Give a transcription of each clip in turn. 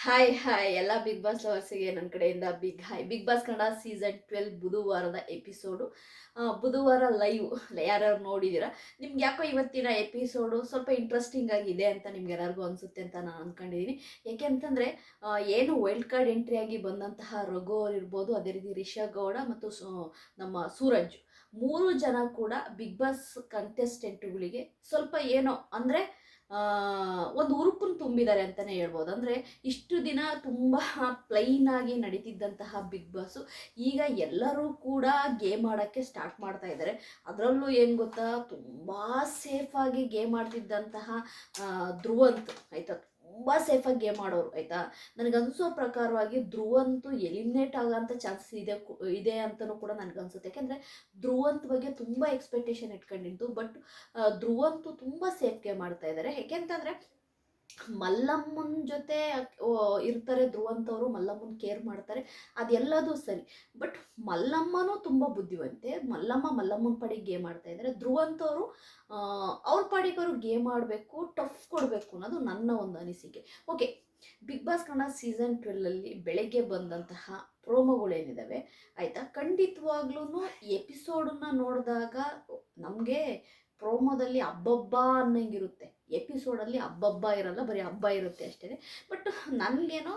Hi hi ಎಲ್ಲ big boss ಲವರ್ಸಿಗೆ ನನ್ನ ಕಡೆಯಿಂದ big hi big boss Kannada season twelve ಬುಧವಾರದ episode ಬುಧವಾರ ಲೈವ್ ಯಾರ್ಯಾರು ನೋಡಿದ್ದೀರಾ ನಿಮ್ಗೆ ಯಾಕೋ ಇವತ್ತಿನ ಎಪಿಸೋಡು ಸ್ವಲ್ಪ ಇಂಟ್ರೆಸ್ಟಿಂಗ್ ಆಗಿದೆ ಅಂತ ನಿಮ್ಗೆ ಎಲ್ಲರಿಗೂ ಅನಿಸುತ್ತೆ ಅಂತ ನಾನು ಅಂದ್ಕೊಂಡಿದ್ದೀನಿ ಯಾಕೆ ಅಂತಂದರೆ ಏನು ವೈಲ್ಡ್ ಕಾರ್ಡ್ ಎಂಟ್ರಿ ಆಗಿ ಬಂದಂತಹ ರಘು ಅವ್ರು ಇರ್ಬೋದು ಅದೇ ರೀತಿ ರಿಷಾ ಗೌಡ ಮತ್ತು ನಮ್ಮ ಸೂರಜ್. ಮೂರು ಜನ ಕೂಡ ಬಿಗ್ ಬಾಸ್ ಕಂಟೆಸ್ಟೆಂಟ್ಗಳಿಗೆ ಸ್ವಲ್ಪ ಏನೋ, ಅಂದರೆ ಒಂದು ಉರುಪನ್ನು ತುಂಬಿದ್ದಾರೆ ಅಂತಲೇ ಹೇಳ್ಬೋದು. ಅಂದರೆ ಇಷ್ಟು ದಿನ ತುಂಬ ಆಗಿ ನಡೀತಿದ್ದಂತಹ ಬಿಗ್ ಬಾಸು ಈಗ ಎಲ್ಲರೂ ಕೂಡ ಗೇಮ್ ಆಡೋಕ್ಕೆ ಸ್ಟಾರ್ಟ್ ಮಾಡ್ತಾ ಇದ್ದಾರೆ ಅದರಲ್ಲೂ ಏನು ಗೊತ್ತಾ, ತುಂಬ ಸೇಫಾಗಿ ಗೇಮ್ ಆಡ್ತಿದ್ದಂತಹ ಧ್ರುವಂತ್, ಆಯಿತಾ? ತುಂಬ ಸೇಫಾಗಿ ಗೇಮ್ ಆಡೋರು, ಆಯಿತಾ? ನನಗನ್ಸೋ ಪ್ರಕಾರವಾಗಿ ಧ್ರುವಂತು ಎಲಿಮಿನೇಟ್ ಆಗೋಂಥ ಚಾನ್ಸಸ್ ಇದೆ ಇದೆ ಅಂತಲೂ ಕೂಡ ನನಗನ್ಸುತ್ತೆ. ಯಾಕೆಂದರೆ ಧ್ರುವಂತ ಬಗ್ಗೆ ತುಂಬ ಎಕ್ಸ್ಪೆಕ್ಟೇಷನ್ ಇಟ್ಕೊಂಡಿದ್ದು ಬಟ್ ಧ್ರುವಂತೂ ತುಂಬ ಸೇಫ್ ಗೇಮ್ ಆಡ್ತಾ ಇದ್ದಾರೆ ಯಾಕೆಂತಂದರೆ ಮಲ್ಲಮ್ಮನ ಜೊತೆ ಇರ್ತಾರೆ ಧ್ರುವಂತವರು, ಮಲ್ಲಮ್ಮನ ಕೇರ್ ಮಾಡ್ತಾರೆ, ಅದೆಲ್ಲದೂ ಸರಿ. ಬಟ್ ಮಲ್ಲಮ್ಮನೂ ತುಂಬ ಬುದ್ಧಿವಂತೆ. ಮಲ್ಲಮ್ಮ ಮಲ್ಲಮ್ಮನ ಪಾಡಿಗೆ ಗೇಮ್ ಆಡ್ತಾ ಇದ್ದಾರೆ ಧ್ರುವಂತವರು ಅವ್ರ ಪಾಡಿಗೆ ಅವರು ಗೇಮ್ ಆಡಬೇಕು ಟಫ್ ಕೊಡಬೇಕು ಅನ್ನೋದು ನನ್ನ ಒಂದು ಅನಿಸಿಕೆ. Okay big boss Kannada season ಟ್ವೆಲ್ಲಲ್ಲಿ ಬೆಳಗ್ಗೆ ಬಂದಂತಹ ಪ್ರೋಮೋಗಳೇನಿದ್ದಾವೆ ಆಯಿತಾ? ಖಂಡಿತವಾಗ್ಲೂ ಎಪಿಸೋಡನ್ನ ನೋಡಿದಾಗ ನಮಗೆ ಪ್ರೋಮೋದಲ್ಲಿ ಹಬ್ಬಬ್ಬ ಅನ್ನಂಗಿರುತ್ತೆ. ಎಪಿಸೋಡಲ್ಲಿ ಹಬ್ಬಬ್ಬ ಇರಲ್ಲ, ಬರೀ ಹಬ್ಬ ಇರುತ್ತೆ ಅಷ್ಟೇ ಬಟ್ ನನಗೇನೋ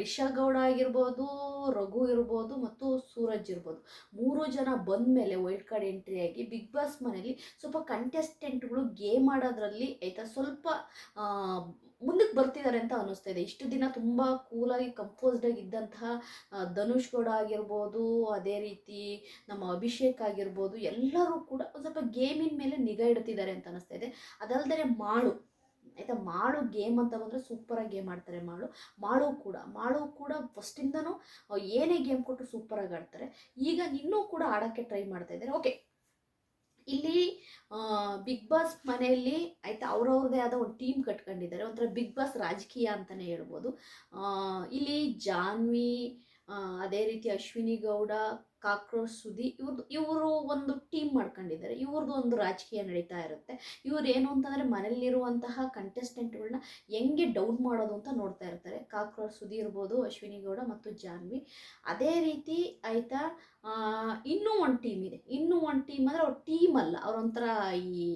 ರಿಷಾ ಗೌಡ ಆಗಿರ್ಬೋದು, ರಘು ಇರ್ಬೋದು ಮತ್ತು ಸೂರಜ್ ಇರ್ಬೋದು. ಮೂರು ಜನ ಬಂದ ಮೇಲೆ ವೈಲ್ಡ್ ಕಾರ್ಡ್ ಎಂಟ್ರಿ ಆಗಿ ಬಿಗ್ ಬಾಸ್ ಮನೆಯಲ್ಲಿ ಸ್ವಲ್ಪ ಕಂಟೆಸ್ಟೆಂಟ್ಗಳು ಗೇಮ್ ಆಡೋದ್ರಲ್ಲಿ ಆಯಿತಾ? ಸ್ವಲ್ಪ ಮುಂದಕ್ಕೆ ಬರ್ತಿದ್ದಾರೆ ಅಂತ ಅನ್ನಿಸ್ತಾ ಇದೆ. ಇಷ್ಟು ದಿನ ತುಂಬ ಕೂಲಾಗಿ ಆಗಿ ಇದ್ದಂತಹ ಧನುಷ್ ಗೌಡ ಆಗಿರ್ಬೋದು, ಅದೇ ರೀತಿ ನಮ್ಮ ಅಭಿಷೇಕ್ ಆಗಿರ್ಬೋದು, ಎಲ್ಲರೂ ಕೂಡ ಒಂದು ಸ್ವಲ್ಪ ಗೇಮಿನ ಮೇಲೆ ನಿಗಾ ಇಡ್ತಿದ್ದಾರೆ ಅಂತ ಅನ್ನಿಸ್ತಾ ಇದೆ. ಅದಲ್ಲದೆ ಮಾಳು, ಆಯಿತಾ? ಮಾಳು ಗೇಮ್ ಅಂತ ಬಂದರೆ ಸೂಪರಾಗಿ ಗೇಮ್ ಆಡ್ತಾರೆ ಮಾಳು. ಮಾಳು ಕೂಡ ಮಾಳು ಕೂಡ ಫಸ್ಟಿಂದನೂ ಏನೇ ಗೇಮ್ ಕೊಟ್ಟು ಸೂಪರಾಗಿ ಆಡ್ತಾರೆ. ಈಗ ಇನ್ನೂ ಕೂಡ ಆಡೋಕ್ಕೆ ಟ್ರೈ ಮಾಡ್ತಾ ಇದ್ದಾರೆ ಓಕೆ ಇಲ್ಲಿ ಬಿಗ್ ಬಾಸ್ ಮನೆಯಲ್ಲಿ ಆಯಿತಾ ಅವ್ರವ್ರದೇ ಆದ ಒಂದು ಟೀಮ್ ಕಟ್ಕೊಂಡಿದ್ದಾರೆ. ಒಂಥರ ಬಿಗ್ ಬಾಸ್ ರಾಜಕೀಯ ಅಂತಲೇ ಹೇಳ್ಬೋದು. ಇಲ್ಲಿ ಜಾನ್ವಿ ಅದೇ ರೀತಿ ಅಶ್ವಿನಿ ಗೌಡ, ಕಾಕ್ರೋಚ್ ಸುದಿ ಇವ್ರದ್ದು ಇವರು ಒಂದು ಟೀಮ್ ಮಾಡ್ಕೊಂಡಿದ್ದಾರೆ. ಇವ್ರದ್ದು ಒಂದು ರಾಜಕೀಯ ನಡೀತಾ ಇರುತ್ತೆ. ಇವ್ರು ಏನು ಅಂತಂದರೆ ಮನೆಯಲ್ಲಿರುವಂತಹ ಕಂಟೆಸ್ಟೆಂಟ್ಗಳನ್ನ ಹೆಂಗೆ ಡೌನ್ ಮಾಡೋದು ಅಂತ ನೋಡ್ತಾ ಇರ್ತಾರೆ. ಕಾಕ್ರೋಚ್ ಸುದಿ ಇರ್ಬೋದು, ಅಶ್ವಿನಿ ಗೌಡ ಮತ್ತು ಜಾನ್ವಿ. ಅದೇ ರೀತಿ ಆಯಿತಾ ಇನ್ನೂ ಒಂದು ಟೀಮ್ ಇದೆ. ಇನ್ನೂ ಒಂದು ಟೀಮ್ ಅಂದರೆ ಅವ್ರ ಟೀಮ್ ಅಲ್ಲ. ಅವ್ರೊಂಥರ ಈ,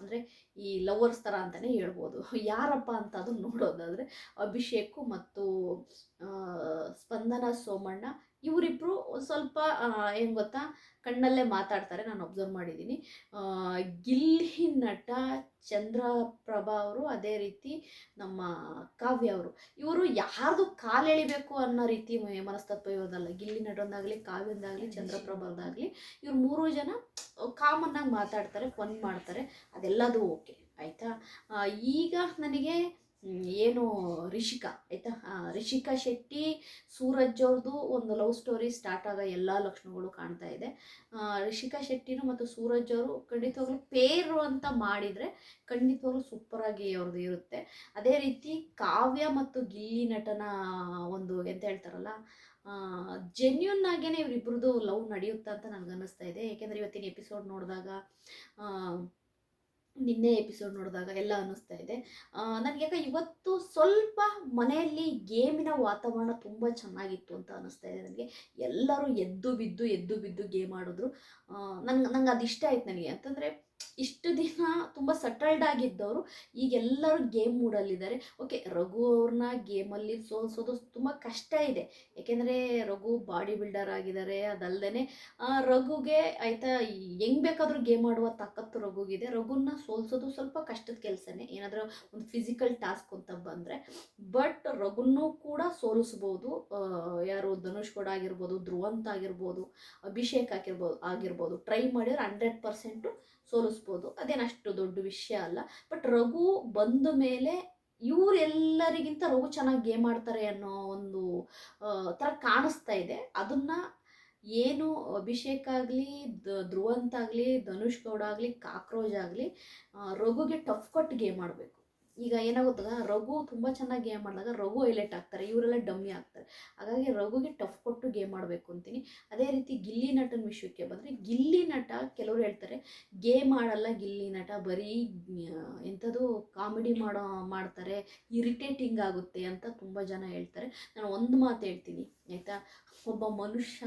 ಅಂದರೆ ಈ ಲವರ್ಸ್ ಥರ ಅಂತಲೇ ಹೇಳ್ಬೋದು. ಯಾರಪ್ಪ ಅಂತ ಅದನ್ನು ನೋಡೋದಾದರೆ ಅಭಿಷೇಕು ಮತ್ತು ಸ್ಪಂದನ ಸೋಮಣ್ಣ ಇವರಿಬ್ಬರು ಸ್ವಲ್ಪ ಏನು ಗೊತ್ತಾ? ಕಣ್ಣಲ್ಲೇ ಮಾತಾಡ್ತಾರೆ. ನಾನು ಅಬ್ಸರ್ವ್ ಮಾಡಿದ್ದೀನಿ ಗಿಲ್ಲಿ ನಟ ಚಂದ್ರಪ್ರಭಾ ಅವರು ಅದೇ ರೀತಿ ನಮ್ಮ ಕಾವ್ಯ ಅವರು. ಇವರು ಯಾರ್ದು ಕಾಲು ಎಳಿಬೇಕು ಅನ್ನೋ ರೀತಿ ಮನಸ್ತತ್ವ ಇರೋದಲ್ಲ. ಗಿಲ್ಲಿ ನಟೊಂದಾಗಲಿ ಕಾವ್ಯಂದಾಗಲಿ ಚಂದ್ರಪ್ರಭಾದಾಗಲಿ ಇವ್ರು ಮೂರು ಜನ ಕಾಮನ್ನಾಗಿ ಮಾತಾಡ್ತಾರೆ ಫನ್ ಮಾಡ್ತಾರೆ. ಅದೆಲ್ಲದೂ ಓಕೆ ಆಯಿತಾ? ಈಗ ನನಗೆ ಏನು ರಿಷಿಕಾ, ಆಯಿತಾ? ರಿಷಿಕಾ ಶೆಟ್ಟಿ, ಸೂರಜ್ ಅವ್ರದ್ದು ಒಂದು ಲವ್ ಸ್ಟೋರಿ ಸ್ಟಾರ್ಟ್ ಆಗೋ ಎಲ್ಲ ಲಕ್ಷಣಗಳು ಕಾಣ್ತಾ ಇದೆ. ರಿಷಿಕಾ ಶೆಟ್ಟಿನು ಮತ್ತು ಸೂರಜ್ ಅವರು ಖಂಡಿತವಾಗ್ಲೂ ಪೇರು ಅಂತ ಮಾಡಿದರೆ ಖಂಡಿತವಾಗ್ಲೂ ಸೂಪರಾಗಿ ಅವ್ರದ್ದು ಇರುತ್ತೆ. ಅದೇ ರೀತಿ ಕಾವ್ಯ ಮತ್ತು ಗಿಲ್ಲಿ ನಟನ ಒಂದು ಎಂತ ಹೇಳ್ತಾರಲ್ಲ ಜೆನ್ಯೂನ್ ಆಗೇನೆ ಇವರಿಬ್ರದ್ದು ಲವ್ ನಡೆಯುತ್ತಾ ಅಂತ ನನಗೆ ಅನ್ನಿಸ್ತಾ ಇದೆ. ಏಕೆಂದರೆ ಇವತ್ತಿನ ಎಪಿಸೋಡ್ ನೋಡಿದಾಗ ನಿನ್ನೆ ಎಪಿಸೋಡ್ ನೋಡಿದಾಗ ಎಲ್ಲ ಅನ್ನಿಸ್ತಾ ಇದೆ. ನನಗೆ ಯಾಕೆ ಇವತ್ತು ಸ್ವಲ್ಪ ಮನೆಯಲ್ಲಿ ಗೇಮಿನ ವಾತಾವರಣ ತುಂಬ ಚೆನ್ನಾಗಿತ್ತು ಅಂತ ಅನ್ನಿಸ್ತಾ ಇದೆ ನನಗೆ. ಎಲ್ಲರೂ ಎದ್ದು ಬಿದ್ದು ಎದ್ದು ಬಿದ್ದು ಗೇಮ್ ಆಡಿದ್ರು. ನಂಗೆ ನಂಗೆ ಅದು ಇಷ್ಟ ಆಯ್ತು ನನಗೆ. ಅಂತಂದರೆ ಇಷ್ಟು ದಿನ ತುಂಬ ಸಟಲ್ಡ್ ಆಗಿದ್ದವರು, ಈಗ ಎಲ್ಲರೂ ಗೇಮ್ ಮೂಡಲ್ಲಿದ್ದಾರೆ ಓಕೆ ರಘು ಅವ್ರನ್ನ ಗೇಮಲ್ಲಿ ಸೋಲ್ಸೋದು ತುಂಬ ಕಷ್ಟ ಇದೆ. ಯಾಕೆಂದರೆ ರಘು ಬಾಡಿ ಬಿಲ್ಡರ್ ಆಗಿದ್ದಾರೆ ಅದಲ್ಲದೆ ರಘುಗೆ ಆಯಿತಾ, ಹೆಂಗ್ ಬೇಕಾದರೂ ಗೇಮ್ ಆಡುವ ತಾಕತ್ತು ರಘುಗಿದೆ. ರಘುನ ಸೋಲ್ಸೋದು ಸ್ವಲ್ಪ ಕಷ್ಟದ ಕೆಲಸನೇ. ಏನಾದರೂ ಒಂದು ಫಿಸಿಕಲ್ ಟಾಸ್ಕ್ ಅಂತ ಬಂದರೆ ಬಟ್ ರಘುನೂ ಕೂಡ ಸೋಲಿಸ್ಬೋದು. ಯಾರು ಧನುಷ್ ಕೂಡ ಆಗಿರ್ಬೋದು, ಧ್ರುವಂತ್ ಆಗಿರ್ಬೋದು, ಅಭಿಷೇಕ್ ಆಗಿರ್ಬೋದು ಆಗಿರ್ಬೋದು. ಟ್ರೈ ಮಾಡಿದ್ರೆ ಹಂಡ್ರೆಡ್ ಪರ್ಸೆಂಟು ಸೋಲಿಸ್ಬೋದು. ಅದೇನಷ್ಟು ದೊಡ್ಡ ವಿಷಯ ಅಲ್ಲ. ಬಟ್ ರಘು ಬಂದ ಮೇಲೆ ಇವರೆಲ್ಲರಿಗಿಂತ ರಘು ಚೆನ್ನಾಗಿ ಗೇಮ್ ಆಡ್ತಾರೆ ಅನ್ನೋ ಒಂದು ಥರ ಕಾಣಿಸ್ತಾ ಇದೆ. ಅದನ್ನು ಏನು ಅಭಿಷೇಕ್ ಆಗಲಿ ಧ್ರುವಂತ ಆಗಲಿ, ಧನುಷ್ ಗೌಡ ಆಗಲಿ, ಕಾಕ್ರೋಜ್ ಆಗಲಿ ರಘುಗೆ ಟಫ್ ಕೊಟ್ಟು ಗೇಮ್ ಆಡಬೇಕು. ಈಗ ಏನಾಗುತ್ತದ? ರಘು ತುಂಬ ಚೆನ್ನಾಗಿ ಗೇಮ್ ಮಾಡಿದಾಗ ರಘು ಹೈಲೈಟ್ ಆಗ್ತಾರೆ, ಇವರೆಲ್ಲ ಡಮ್ಮಿ ಆಗ್ತಾರೆ. ಹಾಗಾಗಿ ರಘುಗೆ ಟಫ್ ಕೊಟ್ಟು ಗೇಮ್ ಮಾಡಬೇಕು ಅಂತೀನಿ. ಅದೇ ರೀತಿ ಗಿಲ್ಲಿ ನಟನ ವಿಷಯಕ್ಕೆ ಬಂದರೆ ಗಿಲ್ಲಿ ನಟ ಕೆಲವರು ಹೇಳ್ತಾರೆ ಗೇಮ್ ಆಡಲ್ಲ ಗಿಲ್ಲಿ ನಟ, ಬರೀ ಎಂಥದ್ದು ಕಾಮಿಡಿ ಮಾಡೋ, ಮಾಡ್ತಾರೆ ಇರಿಟೇಟಿಂಗ್ ಆಗುತ್ತೆ ಅಂತ ತುಂಬ ಜನ ಹೇಳ್ತಾರೆ. ನಾನು ಒಂದು ಮಾತು ಹೇಳ್ತೀನಿ, ಆಯಿತಾ? ಒಬ್ಬ ಮನುಷ್ಯ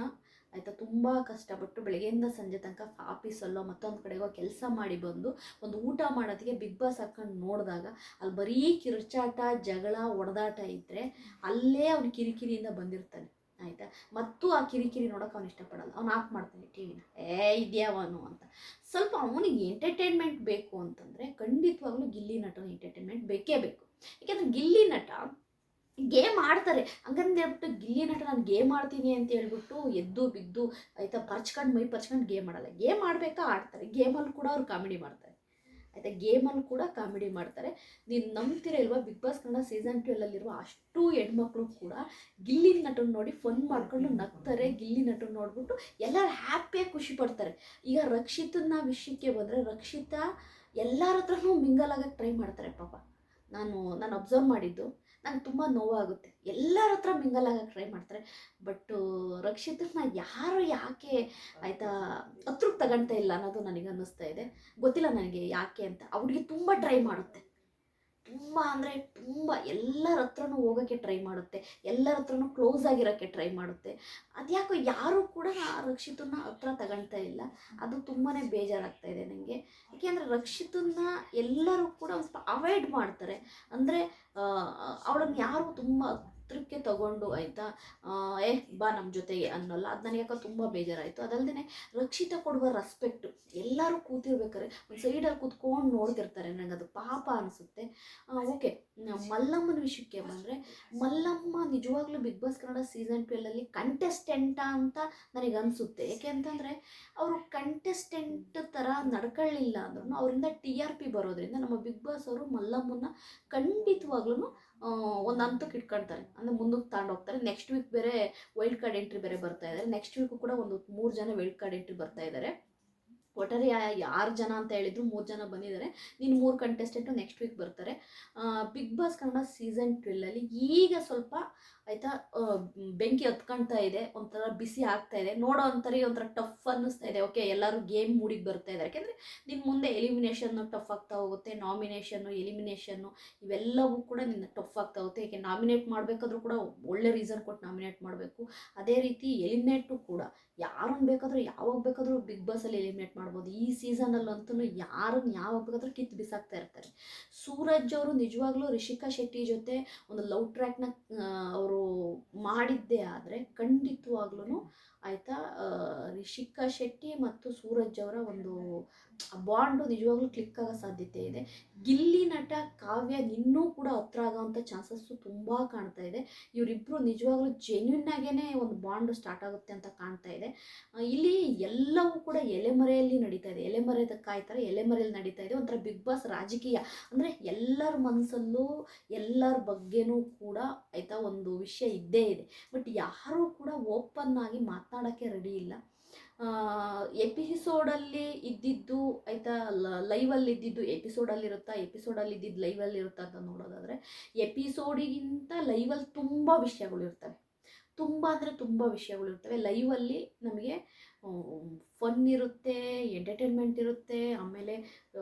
ಆಯಿತಾ? ತುಂಬ ಕಷ್ಟಪಟ್ಟು ಬೆಳಗ್ಗೆಯಿಂದ ಸಂಜೆ ತನಕ ಆಫೀಸಲ್ಲೋ ಮತ್ತೊಂದು ಕಡೆಗೋ ಕೆಲಸ ಮಾಡಿ ಬಂದು ಒಂದು ಊಟ ಮಾಡೋದಕ್ಕೆ ಬಿಗ್ ಬಾಸ್ ಹಾಕ್ಕೊಂಡು ನೋಡಿದಾಗ ಅಲ್ಲಿ ಬರೀ ಕಿರುಚಾಟ, ಜಗಳ, ಒಡೆದಾಟ ಇದ್ದರೆ ಅಲ್ಲೇ ಅವನು ಕಿರಿಕಿರಿಯಿಂದ ಬಂದಿರ್ತಾನೆ. ಆಯಿತಾ? ಮತ್ತು ಆ ಕಿರಿಕಿರಿ ನೋಡೋಕೆ ಅವ್ನು ಇಷ್ಟಪಡಲ್ಲ. ಅವ್ನು ಆಫ್ ಮಾಡ್ತಾನೆ ಟಿ ವಿನ ಏ ಇದ್ಯಾವನು ಅಂತ. ಸ್ವಲ್ಪ ಅವನಿಗೆ ಎಂಟರ್ಟೈನ್ಮೆಂಟ್ ಬೇಕು ಅಂತಂದರೆ ಖಂಡಿತವಾಗ್ಲೂ ಗಿಲ್ಲಿ ನಟನ ಎಂಟರ್ಟೈನ್ಮೆಂಟ್ ಬೇಕೇ ಬೇಕು. ಯಾಕೆಂದ್ರೆ ಗಿಲ್ಲಿ ನಟ ಗೇಮ್ ಆಡ್ತಾರೆ. ಹಂಗಂದು ಹೇಳ್ಬಿಟ್ಟು ಗಿಲ್ಲಿ ನಟ ನಾನು ಗೇಮ್ ಆಡ್ತೀನಿ ಅಂತ ಹೇಳ್ಬಿಟ್ಟು ಎದ್ದು ಬಿದ್ದು ಆಯಿತಾ ಪರ್ಚ್ಕೊಂಡು ಮೈ ಪರ್ಚ್ಕೊಂಡು ಗೇಮ್ ಆಡಲ್ಲ. ಗೇಮ್ ಆಡ್ಬೇಕಾ ಆಡ್ತಾರೆ. ಗೇಮಲ್ಲಿ ಕೂಡ ಅವ್ರು ಕಾಮಿಡಿ ಮಾಡ್ತಾರೆ. ಆಯಿತಾ ಗೇಮಲ್ಲಿ ಕೂಡ ಕಾಮಿಡಿ ಮಾಡ್ತಾರೆ. ನೀನು ನಂಬ್ತೀರ ಇಲ್ವಾ? ಬಿಗ್ ಬಾಸ್ ಕನ್ನಡ ಸೀಸನ್ ಟ್ವೆಲ್ಲಲ್ಲಿರುವ ಅಷ್ಟು ಹೆಣ್ಮಕ್ಳು ಕೂಡ ಗಿಲ್ಲಿ ನಟನ ನೋಡಿ ಫನ್ ಮಾಡ್ಕೊಂಡು ನಗ್ತಾರೆ. ಗಿಲ್ಲಿ ನಟನ ನೋಡ್ಬಿಟ್ಟು ಎಲ್ಲರೂ ಹ್ಯಾಪಿಯಾಗಿ ಖುಷಿ ಪಡ್ತಾರೆ. ಈಗ ರಕ್ಷಿತನ ವಿಷಯಕ್ಕೆ ಬಂದರೆ ರಕ್ಷಿತಾ ಎಲ್ಲರ ಹತ್ರನೂ ಮಿಂಗಲ್ ಆಗಕ್ಕೆ ಟ್ರೈ ಮಾಡ್ತಾರೆ ಪಾಪ. ನಾನು ನಾನು ಅಬ್ಸರ್ವ್ ಮಾಡಿದ್ದು. ನಂಗೆ ತುಂಬ ನೋವಾಗುತ್ತೆ. ಎಲ್ಲರ ಹತ್ರ ಮಿಂಗಲ್ ಆಗಕ್ಕೆ ಟ್ರೈ ಮಾಡ್ತಾರೆ. ಬಟ್ ರಕ್ಷಿತನ ಯಾರು ಯಾಕೆ ಆಯಿತಾ ಹತ್ರಕ್ಕೆ ತಗೊಳ್ತಾ ಇಲ್ಲ ಅನ್ನೋದು ನನಗೆ ಅನ್ನಿಸ್ತಾ ಇದೆ. ಗೊತ್ತಿಲ್ಲ ನನಗೆ ಯಾಕೆ ಅಂತ. ಅವ್ರಿಗೆ ತುಂಬ ಟ್ರೈ ಮಾಡುತ್ತೆ. ತುಂಬ ಅಂದರೆ ತುಂಬ ಎಲ್ಲರ ಹತ್ರನೂ ಹೋಗೋಕ್ಕೆ ಟ್ರೈ ಮಾಡುತ್ತೆ, ಎಲ್ಲರ ಹತ್ರನೂ ಕ್ಲೋಸ್ ಆಗಿರೋಕ್ಕೆ ಟ್ರೈ ಮಾಡುತ್ತೆ. ಅದ್ಯಾಕೋ ಯಾರೂ ಕೂಡ ಆ ರಕ್ಷಿತನ ಹತ್ರ ತಗೊಳ್ತಾ ಇಲ್ಲ. ಅದು ತುಂಬಾ ಬೇಜಾರಾಗ್ತಾ ಇದೆ ನನಗೆ ಏಕೆಂದರೆ ರಕ್ಷಿತನ್ನ ಎಲ್ಲರೂ ಕೂಡ ಒಂದು ಸ್ವಲ್ಪ ಅವಾಯ್ಡ್ ಮಾಡ್ತಾರೆ. ಅಂದರೆ ಅವಳನ್ನು ಯಾರು ತುಂಬ ಹತ್ರಕ್ಕೆ ತಗೊಂಡು ಆಯಿತಾ? ಏ, ಬಾ ನಮ್ಮ ಜೊತೆಗೆ ಅನ್ನೋಲ್ಲ. ಅದು ನನಗೆ ಯಾಕೋ ತುಂಬ ಬೇಜಾರಾಯಿತು. ಅದಲ್ಲದೆ ರಕ್ಷಿತ ಕೊಡುವ ರೆಸ್ಪೆಕ್ಟು ಎಲ್ಲರೂ ಕೂತಿರ್ಬೇಕಾದ್ರೆ ಒಂದು ಸೈಡಲ್ಲಿ ಕೂತ್ಕೊಂಡು ನೋಡ್ತಿರ್ತಾರೆ. ನನಗೆ ಅದು ಪಾಪ ಅನಿಸುತ್ತೆ. ಓಕೆ ಮಲ್ಲಮ್ಮನ ವಿಷಯಕ್ಕೆ ಬಂದರೆ ಮಲ್ಲಮ್ಮ ನಿಜವಾಗ್ಲೂ ಬಿಗ್ ಬಾಸ್ ಕನ್ನಡ ಸೀಸನ್ ಟ್ವೆಲ್ಲಲ್ಲಿ ಕಂಟೆಸ್ಟೆಂಟ ಅಂತ ನನಗೆ ಅನಿಸುತ್ತೆ. ಏಕೆ ಅಂತಂದರೆ ಅವರು ಕಂಟೆಸ್ಟೆಂಟ್ ಥರ ನಡ್ಕೊಳ್ಳಿಲ್ಲ ಅಂದ್ರೂ ಅವರಿಂದ ಟಿ ಆರ್ ಪಿ ಬರೋದ್ರಿಂದ ನಮ್ಮ ಬಿಗ್ ಬಾಸ್ ಅವರು ಮಲ್ಲಮ್ಮನ ಖಂಡಿತವಾಗ್ಲೂ ಒಂದು ಹಂತಕ್ಕೆ ಇಟ್ಕೊಳ್ತಾರೆ ಅಂದರೆ ಮುಂದಕ್ಕೆ ತಗೊಂಡೋಗ್ತಾರೆ ನೆಕ್ಸ್ಟ್ ವೀಕ್ ಬೇರೆ ವೈಲ್ಡ್ ಕಾರ್ಡ್ ಎಂಟ್ರಿ ಬೇರೆ ಬರ್ತಾ ಇದ್ದಾರೆ ನೆಕ್ಸ್ಟ್ ವೀಕು ಕೂಡ ಒಂದು ಮೂರು ಜನ ವೈಲ್ಡ್ ಕಾರ್ಡ್ ಎಂಟ್ರಿ ಬರ್ತಾ ಇದ್ದಾರೆ ಒಟ್ಟಾರೆ ಯಾರು ಜನ ಅಂತ ಹೇಳಿದ್ರು ಮೂರು ಜನ ಬಂದಿದ್ದಾರೆ. ನೀನು ಮೂರು ಕಂಟೆಸ್ಟೆಂಟು ನೆಕ್ಸ್ಟ್ ವೀಕ್ ಬರ್ತಾರೆ. ಬಿಗ್ ಬಾಸ್ ಕನ್ನಡ ಸೀಸನ್ ಟ್ವೆಲ್ಲಲ್ಲಿ ಈಗ ಸ್ವಲ್ಪ ಆಯಿತಾ ಬೆಂಕಿ ಹತ್ಕೊಳ್ತಾ ಇದೆ. ಒಂಥರ ಬಿಸಿ ಆಗ್ತಾ ಇದೆ. ನೋಡೋ ಅಂಥವ್ರಿಗೆ ಒಂಥರ ಟಫ್ ಅನ್ನಿಸ್ತಾ ಇದೆ. ಓಕೆ ಎಲ್ಲರೂ ಗೇಮ್ ಮೂಡಿಗೆ ಬರ್ತಾ ಇದ್ದಾರೆ. ಯಾಕೆಂದರೆ ನಿನ್ನ ಮುಂದೆ ಎಲಿಮಿನೇಷನ್ನು ಟಫ್ ಆಗ್ತಾ ಹೋಗುತ್ತೆ. ನಾಮಿನೇಷನ್ನು ಎಲಿಮಿನೇಷನ್ನು ಇವೆಲ್ಲವೂ ಕೂಡ ನಿನ್ನ ಟಫ್ ಆಗ್ತಾ ಹೋಗುತ್ತೆ. ಯಾಕೆ ನಾಮಿನೇಟ್ ಮಾಡಬೇಕಾದ್ರೂ ಕೂಡ ಒಳ್ಳೆ ರೀಸನ್ ಕೊಟ್ಟು ನಾಮಿನೇಟ್ ಮಾಡಬೇಕು. ಅದೇ ರೀತಿ ಎಲಿಮಿನೇಟು ಕೂಡ. ಯಾರನ್ನು ಬೇಕಾದರೂ, ಯಾವಾಗ ಬೇಕಾದರೂ ಬಿಗ್ ಬಾಸಲ್ಲಿ ಎಲಿಮಿನೇಟ್ ಮಾಡ್ಬೋದು. ಈ ಸೀಸನಲ್ಲಂತೂ ಯಾರನ್ನು ಯಾವಾಗ ಬೇಕಾದರೂ ಕಿತ್ತು ಬಿಸಾಕ್ತಾ ಇರ್ತಾರೆ. ಸೂರಜ್ ಅವರು ನಿಜವಾಗ್ಲೂ ರಿಷಿಕಾ ಶೆಟ್ಟಿ ಜೊತೆ ಒಂದು ಲವ್ ಟ್ರ್ಯಾಕ್ನ ಅವರು ಮಾಡಿದ್ದೇ ಆದರೆ ಖಂಡಿತವಾಗ್ಲೂ ಆಯಿತಾ? ರಿಷಿಕಾ ಶೆಟ್ಟಿ ಮತ್ತು ಸೂರಜ್ ಅವರ ಒಂದು ಬಾಂಡು ನಿಜವಾಗ್ಲೂ ಕ್ಲಿಕ್ ಆಗೋ ಸಾಧ್ಯತೆ ಇದೆ. ಗಿಲ್ಲಿ ನಟ ಕಾವ್ಯ ಇನ್ನೂ ಕೂಡ ಹತ್ರ ಆಗೋವಂಥ ಚಾನ್ಸಸ್ಸು ತುಂಬ ಕಾಣ್ತಾ ಇದೆ. ಇವರಿಬ್ಬರು ನಿಜವಾಗ್ಲೂ ಜೆನ್ಯೂನ್ನಾಗೇ ಒಂದು ಬಾಂಡು ಸ್ಟಾರ್ಟ್ ಆಗುತ್ತೆ ಅಂತ ಕಾಣ್ತಾ ಇದೆ. ಇಲ್ಲಿ ಎಲ್ಲವೂ ಕೂಡ ಎಲೆಮರೆಯಲ್ಲಿ ನಡೀತಾ ಇದೆ. ಎಲೆಮರೆದ ಕಾಯ್ತಾರ, ಎಲೆಮರೆಯಲ್ಲಿ ನಡೀತಾ ಇದೆ. ಒಂಥರ ಬಿಗ್ ಬಾಸ್ ರಾಜಕೀಯ. ಅಂದರೆ ಎಲ್ಲರ ಮನಸ್ಸಲ್ಲೂ, ಎಲ್ಲರ ಬಗ್ಗೆನೂ ಕೂಡ ಆಯಿತಾ ಒಂದು ವಿಷಯ ಇದ್ದೇ ಇದೆ. ಬಟ್ ಯಾರೂ ಕೂಡ ಓಪನ್ ಆಗಿ ಮಾತನಾಡೋಕ್ಕೆ ರೆಡಿ ಇಲ್ಲ. ಎಪಿಸೋಡಲ್ಲಿ ಇದ್ದಿದ್ದು ಆಯಿತಾ ಲೈವಲ್ಲಿ ಇದ್ದಿದ್ದು ಎಪಿಸೋಡಲ್ಲಿರುತ್ತಾ ಎಪಿಸೋಡಲ್ಲಿ ಇದ್ದಿದ್ದು ಲೈವಲ್ಲಿ ಇರುತ್ತಾ ಅಂತ ನೋಡೋದಾದರೆ ಎಪಿಸೋಡಿಗಿಂತ ಲೈವಲ್ಲಿ ತುಂಬ ವಿಷಯಗಳು ಇರ್ತವೆ. ತುಂಬ ಅಂದರೆ ತುಂಬ ವಿಷಯಗಳು ಇರ್ತವೆ. ಲೈವಲ್ಲಿ ನಮಗೆ ಫನ್ ಇರುತ್ತೆ ಎಂಟರ್ಟೈನ್ಮೆಂಟ್ ಇರುತ್ತೆ, ಆಮೇಲೆ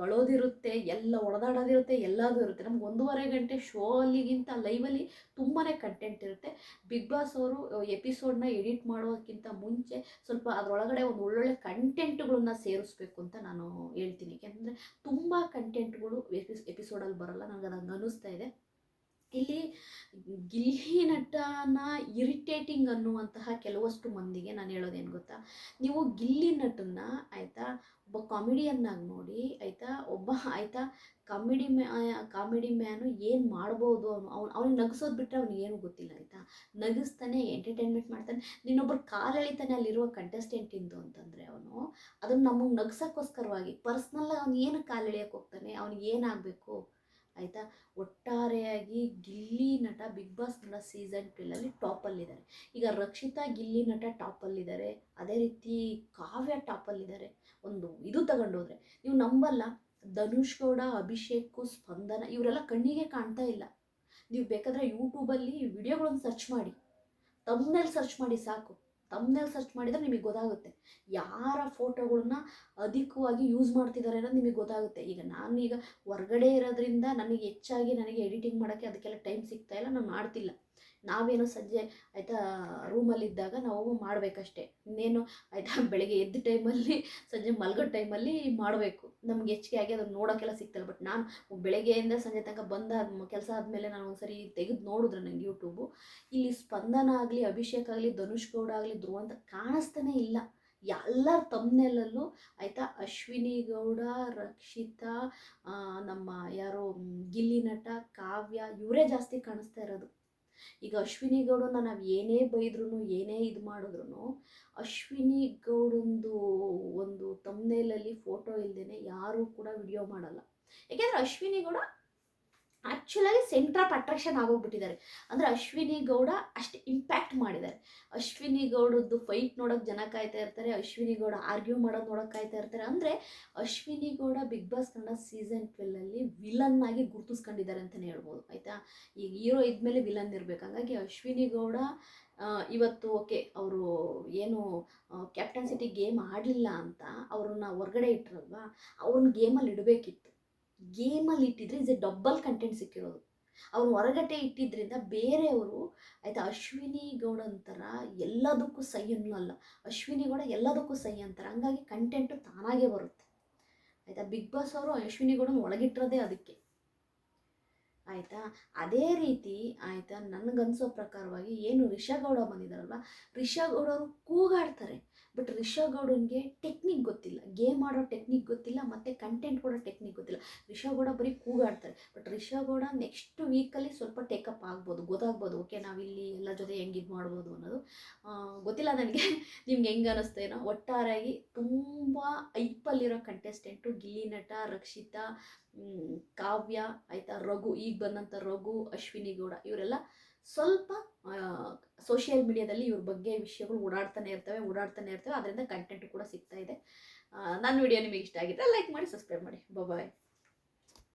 ಅಳೋದಿರುತ್ತೆ, ಎಲ್ಲ ಹೊಡೆದಾಡೋದಿರುತ್ತೆ ಎಲ್ಲದೂ ಇರುತ್ತೆ. ನಮ್ಗೆ ಒಂದೂವರೆ ಗಂಟೆ ಶೋ ಅಲ್ಲಿಗಿಂತ ಲೈವಲ್ಲಿ ತುಂಬಾ ಕಂಟೆಂಟ್ ಇರುತ್ತೆ. ಬಿಗ್ ಬಾಸ್ ಅವರು ಎಪಿಸೋಡ್ನ ಎಡಿಟ್ ಮಾಡೋಕ್ಕಿಂತ ಮುಂಚೆ ಸ್ವಲ್ಪ ಅದರೊಳಗಡೆ ಒಂದು ಒಳ್ಳೊಳ್ಳೆ ಕಂಟೆಂಟ್ಗಳನ್ನ ಸೇರಿಸ್ಬೇಕು ಅಂತ ನಾನು ಹೇಳ್ತೀನಿ. ಯಾಕೆಂದರೆ ತುಂಬ ಕಂಟೆಂಟ್ಗಳು ಎಪಿಸ್ ಎಪಿಸೋಡಲ್ಲಿ ಬರೋಲ್ಲ. ನನಗೆ ಅದು ಅನ್ನಿಸ್ತಾ ಇದೆ. ಇಲ್ಲಿ ಗಿಲ್ಲಿ ನಟನ ಇರಿಟೇಟಿಂಗ್ ಅನ್ನುವಂತಹ ಕೆಲವಷ್ಟು ಮಂದಿಗೆ ನಾನು ಹೇಳೋದೇನು ಗೊತ್ತಾ? ನೀವು ಗಿಲ್ಲಿ ನಟನ್ನ ಆಯಿತಾ, ಒಬ್ಬ ಕಾಮಿಡಿಯನ್ನಾಗಿ ನೋಡಿ, ಆಯಿತಾ, ಒಬ್ಬ ಆಯಿತಾ ಕಾಮಿಡಿ ಮ್ಯಾ ಕಾಮಿಡಿ ಮ್ಯಾನು ಏನು ಮಾಡ್ಬೋದು ಅವನು, ಅವ್ನು, ಅವ್ನಿಗೆ ನಗಿಸೋದು ಬಿಟ್ಟರೆ ಅವ್ನಿಗೆ ಗೊತ್ತಿಲ್ಲ, ಆಯಿತಾ? ನಗಿಸ್ತಾನೆ ಎಂಟರ್ಟೈನ್ಮೆಂಟ್ ಮಾಡ್ತಾನೆ. ನೀನೊಬ್ಬರು ಕಾಲೆಳಿತಾನೆ ಅಲ್ಲಿರುವ ಕಂಟೆಸ್ಟೆಂಟಿಂದು ಅಂತಂದರೆ ಅವನು, ಅದನ್ನು ನಮಗೆ ನಗ್ಸೋಕ್ಕೋಸ್ಕರವಾಗಿ ಪರ್ಸ್ನಲ್ಲಾಗಿ ಅವ್ನು ಏನು ಕಾಲು ಹೋಗ್ತಾನೆ, ಅವ್ನಿಗೆ ಏನಾಗಬೇಕು ಆಯಿತಾ? ಒಟ್ಟಾರೆಯಾಗಿ ಗಿಲ್ಲಿ ನಟ ಬಿಗ್ ಬಾಸ್ ನಟ ಸೀಸನ್ ಟ್ವೆಲ್ಲಲ್ಲಿ ಟಾಪಲ್ಲಿದ್ದಾರೆ ಈಗ ರಕ್ಷಿತಾ ಗಿಲ್ಲಿ ನಟ ಟಾಪಲ್ಲಿದ್ದಾರೆ ಅದೇ ರೀತಿ ಕಾವ್ಯ ಟಾಪಲ್ಲಿದ್ದಾರೆ ಒಂದು ಇದು ತಗೊಂಡೋದ್ರೆ. ನೀವು ನಂಬಲ್ಲ, ಧನುಷ್ ಗೌಡ ಅಭಿಷೇಕ್ ಸ್ಪಂದನ ಇವರೆಲ್ಲ ಕಣ್ಣಿಗೆ ಕಾಣ್ತಾ ಇಲ್ಲ. ನೀವು ಬೇಕಾದರೆ ಯೂಟ್ಯೂಬಲ್ಲಿ ವಿಡಿಯೋಗಳನ್ನು ಸರ್ಚ್ ಮಾಡಿ. ತಮ್ಮನೇಲಿ ಸರ್ಚ್ ಮಾಡಿ ಸಾಕು. ತಮ್ಮನೇಲಿ ಸರ್ಚ್ ಮಾಡಿದರೆ ನಿಮಗೆ ಗೊತ್ತಾಗುತ್ತೆ. ಯಾರ ಫೋಟೋಗಳನ್ನ ಅಧಿಕವಾಗಿ ಯೂಸ್ ಮಾಡ್ತಿದ್ದಾರೆ ಅನ್ನೋದು ನಿಮಗೆ ಗೊತ್ತಾಗುತ್ತೆ. ಈಗ ನಾನು ಈಗ ಹೊರ್ಗಡೆ ಇರೋದ್ರಿಂದ ನನಗೆ ಹೆಚ್ಚಾಗಿ ನನಗೆ ಎಡಿಟಿಂಗ್ ಮಾಡೋಕ್ಕೆ ಅದಕ್ಕೆಲ್ಲ ಟೈಮ್ ಸಿಗ್ತಾಯಿಲ್ಲ ನಾನು ಮಾಡ್ತಿಲ್ಲ. ನಾವೇನೋ ಸಂಜೆ ಆಯಿತಾ ರೂಮಲ್ಲಿದ್ದಾಗ ನಾವು ಮಾಡಬೇಕಷ್ಟೆ. ಇನ್ನೇನು ಆಯಿತಾ ಬೆಳಗ್ಗೆ ಎದ್ದ ಟೈಮಲ್ಲಿ ಸಂಜೆ ಮಲಗೋ ಟೈಮಲ್ಲಿ ಮಾಡಬೇಕು. ನಮ್ಗೆ ಹೆಚ್ಚಿಗೆ ಆಗಿ ಅದನ್ನು ನೋಡೋಕ್ಕೆಲ್ಲ ಸಿಗ್ತಲ್ಲ ಬಟ್ ನಾನು ಬೆಳಗ್ಗೆಯಿಂದ ಸಂಜೆ ತನಕ ಬಂದ ಕೆಲಸ ಆದಮೇಲೆ ನಾನು ಒಂದ್ಸರಿ ತೆಗೆದು ನೋಡಿದ್ರೆ ನನಗೆ ಯೂಟ್ಯೂಬು ಇಲ್ಲಿ ಸ್ಪಂದನ ಆಗಲಿ, ಅಭಿಷೇಕ್ ಆಗಲಿ, ಧನುಷ್ ಗೌಡ ಆಗಲಿ, ಧ್ರುವ ಅಂತ ಕಾಣಿಸ್ತಾನೆ ಇಲ್ಲ. ಎಲ್ಲ ತಮ್ಮನೆಲ್ಲೂ ಆಯಿತಾ ಅಶ್ವಿನಿ ಗೌಡ, ರಕ್ಷಿತಾ ನಮ್ಮ ಯಾರೋ, ಗಿಲ್ಲಿ ನಟ, ಕಾವ್ಯ, ಇವರೇ ಜಾಸ್ತಿ ಕಾಣಿಸ್ತಾ ಇರೋದು. ಈಗ ಅಶ್ವಿನಿ ಗೌಡನ ನಾವು ಏನೇ ಬೈದ್ರೂ ಏನೇ ಇದು ಮಾಡಿದ್ರು ಅಶ್ವಿನಿ ಗೌಡಂದು ಒಂದು ತಮ್ಮನೇಲಲ್ಲಿ ಫೋಟೋ ಇಲ್ಲದೇ ಯಾರೂ ಕೂಡ ವಿಡಿಯೋ ಮಾಡಲ್ಲ. ಯಾಕೆಂದರೆ ಅಶ್ವಿನಿ ಗೌಡ ಆ್ಯಕ್ಚುಲಾಗಿ ಸೆಂಟ್ರ್ ಆಫ್ ಅಟ್ರಾಕ್ಷನ್ ಆಗೋಗ್ಬಿಟ್ಟಿದ್ದಾರೆ. ಅಂದರೆ ಅಶ್ವಿನಿ ಗೌಡ ಅಷ್ಟು ಇಂಪ್ಯಾಕ್ಟ್ ಮಾಡಿದ್ದಾರೆ. ಅಶ್ವಿನಿ ಗೌಡದ್ದು ಫೈಟ್ ನೋಡೋಕೆ ಜನ ಕಾಯ್ತಾ ಇರ್ತಾರೆ. ಅಶ್ವಿನಿ ಗೌಡ ಆರ್ಗ್ಯೂ ಮಾಡೋದು ನೋಡೋಕೆ ಕಾಯ್ತಾ ಇರ್ತಾರೆ. ಅಂದರೆ Ashwini Gowda big boss Kannada season ಟ್ವೆಲ್ಲಲ್ಲಿ villain ಆಗಿ ಗುರುತಿಸ್ಕೊಂಡಿದ್ದಾರೆ ಅಂತಲೇ ಹೇಳ್ಬೋದು. ಆಯಿತಾ? ಈಗ ಹೀರೋ ಇದ್ಮೇಲೆ ವಿಲನ್ ಇರಬೇಕು. ಹಾಗಾಗಿ ಅಶ್ವಿನಿ ಗೌಡ ಇವತ್ತು ಓಕೆ ಅವರು ಏನು ಕ್ಯಾಪ್ಟನ್ಸಿಟಿ ಗೇಮ್ ಆಡಲಿಲ್ಲ ಅಂತ ಅವ್ರನ್ನ ಹೊರಗಡೆ ಇಟ್ರಲ್ವಾ? ಅವ್ರನ್ನ ಗೇಮಲ್ಲಿ ಇಡಬೇಕಿತ್ತು. ಗೇಮಲ್ಲಿ ಇಟ್ಟಿದ್ರೆ ಇಸ್ ಎ ಡಬ್ಬಲ್ ಕಂಟೆಂಟ್ ಸಿಕ್ಕಿರೋದು. ಅವ್ರು ಹೊರಗಡೆ ಇಟ್ಟಿದ್ರಿಂದ ಬೇರೆಯವರು ಆಯಿತಾ ಅಶ್ವಿನಿ ಗೌಡ ಅಂತಾರ ಎಲ್ಲದಕ್ಕೂ ಸೈ ಅಲ್ಲ. ಅಶ್ವಿನಿ ಗೌಡ ಎಲ್ಲದಕ್ಕೂ ಸೈ ಅಂತಾರೆ. ಹಂಗಾಗಿ ಕಂಟೆಂಟು ತಾನಾಗೇ ಬರುತ್ತೆ. ಆಯಿತಾ ಬಿಗ್ ಬಾಸ್ ಅವರು ಅಶ್ವಿನಿ ಗೌಡನ ಒಳಗಿಟ್ಟಿರೋದೇ ಅದಕ್ಕೆ. ಆಯಿತಾ? ಅದೇ ರೀತಿ ಆಯಿತಾ, ನನಗನ್ಸೋ ಪ್ರಕಾರವಾಗಿ ಏನು ರಿಷಾಗೌಡ ಬಂದಿದ್ದಾರಲ್ವ? ಅವರು ಕೂಗಾಡ್ತಾರೆ. ಬಟ್ ರಿಷಾಗೌಡನಿಗೆ ಟೆಕ್ನಿಕ್ ಗೊತ್ತಿಲ್ಲ. ಗೇಮ್ ಆಡೋ ಟೆಕ್ನಿಕ್ ಗೊತ್ತಿಲ್ಲ, ಮತ್ತು ಕಂಟೆಂಟ್ ಕೊಡೋ ಟೆಕ್ನಿಕ್ ಗೊತ್ತಿಲ್ಲ. ರಿಷಾಗೌಡ ಬರೀ ಕೂಗಾಡ್ತಾರೆ. ಬಟ್ ರಿಷಾಗೌಡ ನೆಕ್ಸ್ಟ್ ವೀಕಲ್ಲಿ ಸ್ವಲ್ಪ ಟೇಕಪ್ ಆಗ್ಬೋದು, ಗೊತ್ತಾಗ್ಬೋದು. ಓಕೆ, ನಾವಿಲ್ಲಿ ಎಲ್ಲ ಜೊತೆ ಹೆಂಗೆ ಇದು ಮಾಡ್ಬೋದು ಅನ್ನೋದು. ಗೊತ್ತಿಲ್ಲ ನನಗೆ. ನಿಮ್ಗೆ ಹೆಂಗೆ ಅನ್ನಿಸ್ತಾ ಏನೋ? ಒಟ್ಟಾರೆಯಾಗಿ ತುಂಬ ಐಪಲ್ಲಿರೋ ಕಂಟೆಸ್ಟೆಂಟು ಗಿಲ್ಲಿ ನಟ, ರಕ್ಷಿತಾ ಕಾವ್ಯ, ಆಯಿತಾ, ರಘು, ಈಗ ಬಂದಂಥ ರಘು, ಅಶ್ವಿನಿ ಗೌಡ, ಇವರೆಲ್ಲ ಸ್ವಲ್ಪ ಸೋಷಿಯಲ್ ಮೀಡಿಯಾದಲ್ಲಿ ಇವ್ರ ಬಗ್ಗೆ ವಿಷಯಗಳು ಓಡಾಡ್ತಾನೆ ಇರ್ತವೆ ಓಡಾಡ್ತಾನೆ ಇರ್ತವೆ ಅದರಿಂದ ಕಂಟೆಂಟ್ ಕೂಡ ಸಿಗ್ತಾ ಇದೆ. ನನ್ನ ವಿಡಿಯೋ ನಿಮಗೆ ಇಷ್ಟ ಆಗಿದ್ರೆ ಲೈಕ್ ಮಾಡಿ ಸಬ್ಸ್ಕ್ರೈಬ್ ಮಾಡಿ. ಬಾಯ್